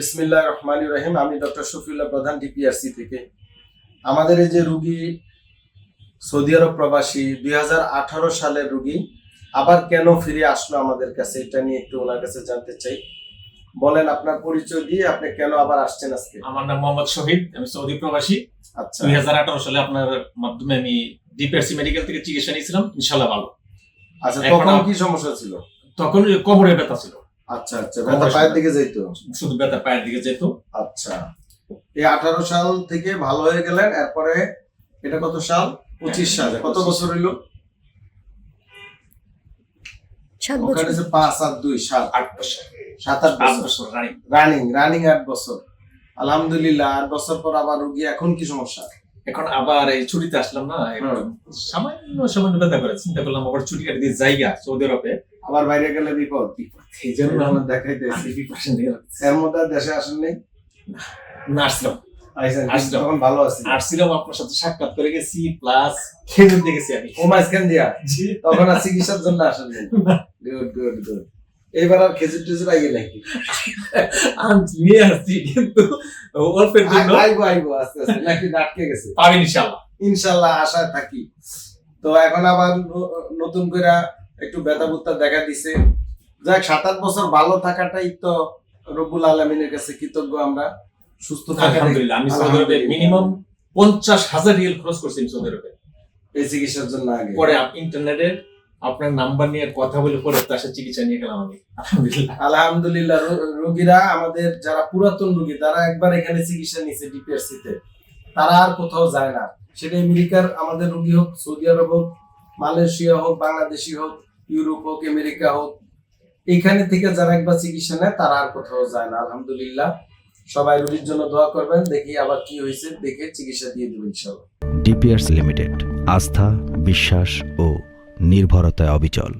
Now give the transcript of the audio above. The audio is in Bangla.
বিসমিল্লাহ রহমান রহিম। আমি ডক্টর শফিউল্লাহ প্রধান ডিপিআরসি থেকে। আমাদের এই যে রুগী সৌদি আরব প্রবাসী দুই সালের রুগী আবার কেন ফিরে আসলো আমাদের কাছে? এটা নিয়ে একটু ওনার কাছে জানতে চাই। বলেন আপনার পরিচয় দিয়ে আপনি কেন আবার আসছেন আজকে? আমার নাম মোহাম্মদ শহীদ আমি সৌদি প্রবাসী। আচ্ছা। দুই হাজার আঠারো সালে আপনার মাধ্যমে আমি ডিপিআরসি মেডিকেল থেকে চিকিৎসা নিয়েছিলাম। ইনশাল্লাহ ভালো। আচ্ছা তখন কি সমস্যা ছিল? তখন কোমরে ব্যথা ছিল। আচ্ছা আচ্ছা ব্যথা পায়ের দিকে যাইতো শুধু ব্যথা পায়ের দিকে যেত আচ্ছা এই আঠারো সাল থেকে ভালো হয়ে গেলেন এরপরে এটা কত সাল? পঁচিশ সাল। কত বছর হইল? সাত ওখানে যে পাঁচ আর দুই সাত। আট বছর। সাত আট বছর। রানিং রানিং রানিং আট বছর। আলহামদুলিল্লাহ আট বছর পর আবার রুগী এখন কি সমস্যা? এখন আবার এই ছুটিতে আসলাম না একটু সামান্য সামান্য ব্যথা করে চিন্তা করলাম আবার ছুটি কাটে দিয়ে জায়গা সৌদি আরবে। আবার বাইরে গেলে বিপদ এই জন্য আমার দেখাইতেছি প্রিপারেশন নিয়ে এর মধ্যে দেশে আসেন নেই? না আসলাম। তখন ভালো আছি। আসছিলাম আপনার সাথে সাক্ষাৎ করে গেছি প্লাস খেজুর দেখেছি আমি। ও মাঝখান দিয়া? তখন আর চিকিৎসার জন্য আসেন গুড গুড গুড। এইবার আর খেজুর টেজুর আইগে নাকি? নিয়ে আসছি কিন্তু অল্পের জন্য। আইবো আইবো আস্তে আস্তে। নাকি আটকে গেছে? পাবেন ইনশাল্লাহ ইনশাল্লাহ আশায় থাকি। তো এখন আবার নতুন করে একটু ব্যথা বুত্তা দেখা দিছে। যাক সাত আট বছর ভালো থাকাটাই তো রব্বুল আলমিনের কাছে কৃতজ্ঞ আমরা। সুস্থ থাকা আলহামদুলিল্লাহ আমি সৌদি আরবে মিনিমাম পঞ্চাশ হাজার রিয়েল খরচ করছি সৌদি আরবে। এই চিকিৎসার জন্য আগে। পরে ইন্টারনেটে আপনার নাম্বার নিয়ে কথা বলে পরে তার সাথে চিকিৎসা নিয়ে গেলাম আমি। আলহামদুলিল্লাহ। আলহামদুলিল্লাহ রোগীরা আমাদের যারা পুরাতন রোগী তারা একবার এখানে চিকিৎসা নিছে ডিপিআরসি তে তারা আর কোথাও যায় না। সেটা আমেরিকার আমাদের রোগী হোক সৌদি আরব হোক মালয়েশিয়া হোক বাংলাদেশি হোক ইউরোপ হোক, আমেরিকা হোক এখানে থেকে যারা একবার চিকিৎসা নেয়, তারা আর কোথাও যায় না। আলহামদুলিল্লাহ, সবাই রোগীর জন্য দোয়া করবেন, দেখি আবার কি হয়েছে, দেখে চিকিৎসা দিয়ে দেবেন ইনশাল্লাহ ডিপিআরস লিমিটেড, আস্থা, বিশ্বাস ও নির্ভরতায় অবিচল।